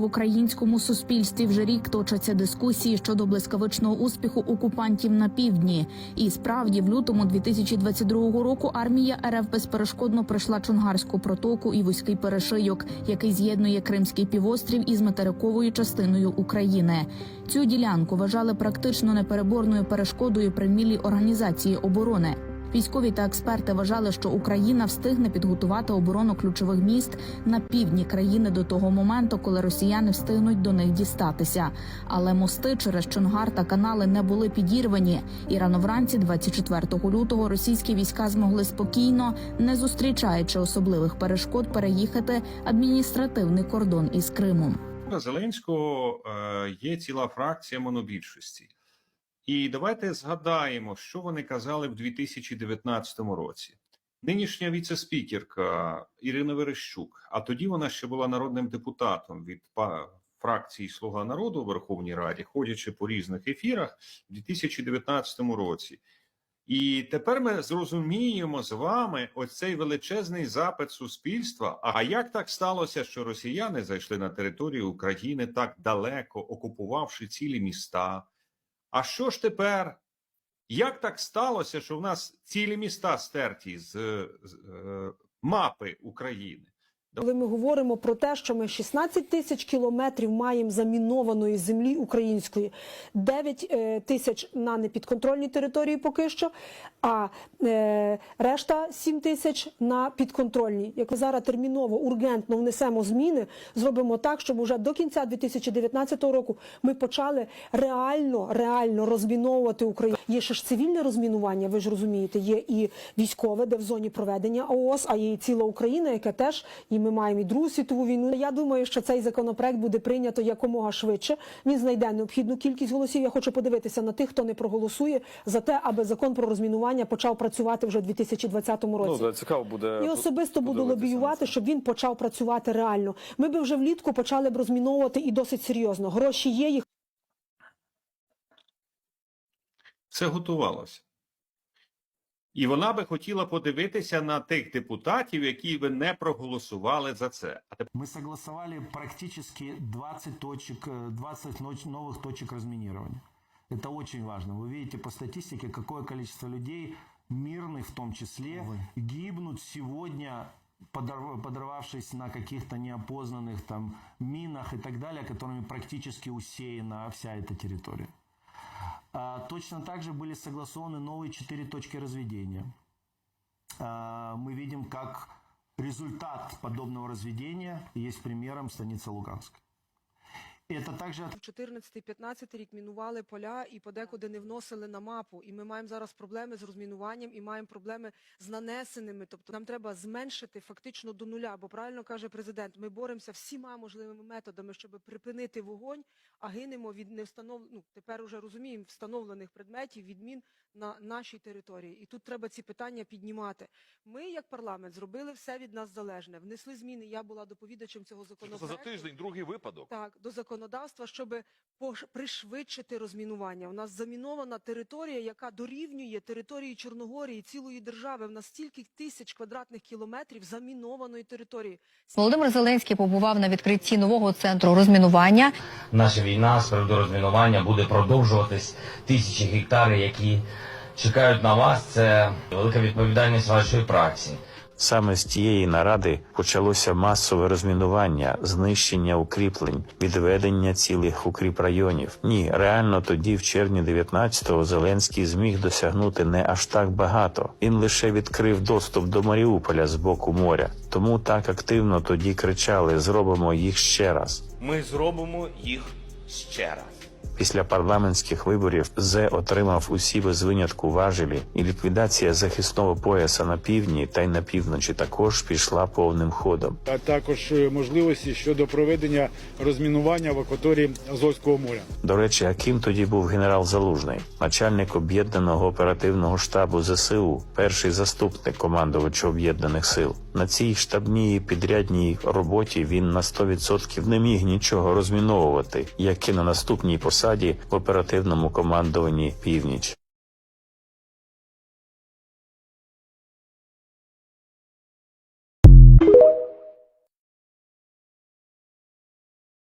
В українському суспільстві вже рік точаться дискусії щодо блискавичного успіху окупантів на півдні. І справді, в лютому 2022 року армія РФ безперешкодно пройшла Чонгарську протоку і вузький перешийок, який з'єднує Кримський півострів із материковою частиною України. Цю ділянку вважали практично непереборною перешкодою при вмілій організації оборони. Військові та експерти вважали, що Україна встигне підготувати оборону ключових міст на півдні країни до того моменту, коли росіяни встигнуть до них дістатися. Але мости через Чонгар та канали не були підірвані. І рано вранці, 24 лютого, російські війська змогли спокійно, не зустрічаючи особливих перешкод, переїхати адміністративний кордон із Кримом. Зеленського е, є ціла фракція монобільшості. І давайте згадаємо, що вони казали в 2019 році. Нинішня віце-спікерка Ірина Верещук, а тоді вона ще була народним депутатом від фракції Слуга народу у Верховній Раді, ходячи по різних ефірах в 2019 році. І тепер ми зрозуміємо з вами ось цей величезний запит суспільства. А як так сталося, що росіяни зайшли на територію України так далеко, окупувавши цілі міста? А що ж тепер? Як так сталося, що в нас цілі міста стерті з, з з мапи України? Коли ми говоримо про те, що ми 16 тисяч кілометрів маємо замінованої землі української, 9 е, тисяч на непідконтрольній території поки що, а е, решта 7 тисяч на підконтрольній. Як ми зараз терміново, ургентно внесемо зміни, зробимо так, щоб уже до кінця 2019 року ми почали реально, реально розміновувати Україну. Є ще ж цивільне розмінування, ви ж розумієте, є і військове, де в зоні проведення ООС, а є і ціла Україна, яка теж і ми маємо і Другу світову війну. Я думаю, що цей законопроект буде прийнято якомога швидше. Він знайде необхідну кількість голосів. Я хочу подивитися на тих, хто не проголосує за те, аби закон про розмінування почав працювати вже в 2020 році. Ну, да, цікаво буде. І особисто буду лобіювати, щоб він почав працювати реально. Ми би вже влітку почали б розміновувати і досить серйозно. Гроші є, їх Це готувалося. І вона би хотіла подивитися на тих депутатів, які би не проголосували за це. А тепер Мы согласовали практически 20 точек, э, 20 ноч- новых точек разминирования. Это очень важно. Вы видите по статистике, какое количество людей, мирных в том числе, гибнут сегодня, подорв- подорвавшись на каких-то неопознанных там минах и так далее, которыми практически усеяна вся эта территория. А, Точно так же были согласованы новые четыре точки разведения. А, Мы видим, как результат подобного разведения есть примером станица Луганск. Это также 14-15 рік мінували поля і подекуди не вносили на мапу. І ми маємо зараз проблеми з розмінуванням і маємо проблеми з нанесеними. Тобто нам треба зменшити фактично до нуля. Бо правильно каже президент, ми боремося всіма можливими методами, щоб припинити вогонь, а гинемо від невстанов... ну, тепер уже розуміємо встановлених предметів відмін на нашій території. І тут треба ці питання піднімати. Ми, як парламент, зробили все від нас залежне. Внесли зміни. Я була доповідачем цього Це законопроекту. за тиждень другий випадок. Так, до законодавства, щоб пришвидшити розмінування. У нас замінована територія, яка дорівнює території Чорногорії, цілої держави. В нас стільки тисяч квадратних кілометрів замінованої території. Володимир Зеленський побував на відкритті нового центру розмінування. наша війна з приводу розмінування буде продовжуватись. Тисячі гектарів, які чекають на вас, це велика відповідальність вашої праці. Саме з тієї наради почалося масове розмінування, знищення укріплень, відведення цілих укріпрайонів. Ні, реально тоді, в червні 19-го, Зеленський зміг досягнути не аж так багато. Він лише відкрив доступ до Маріуполя з боку моря. Тому так активно тоді кричали: зробимо їх ще раз. Ми зробимо їх ще раз. Після парламентських виборів зе отримав усі без винятку важелі, і ліквідація захисного пояса на півдні та й на півночі також пішла повним ходом. а також е, можливості щодо проведення розмінування в акваторії Азовського моря. До речі, а ким тоді був генерал Залужний, начальник об'єднаного оперативного штабу ЗСУ, перший заступник командувача об'єднаних сил. На цій штабній підрядній роботі він на 100% не міг нічого розміновувати, як і на наступній посаді в оперативному командуванні Північ.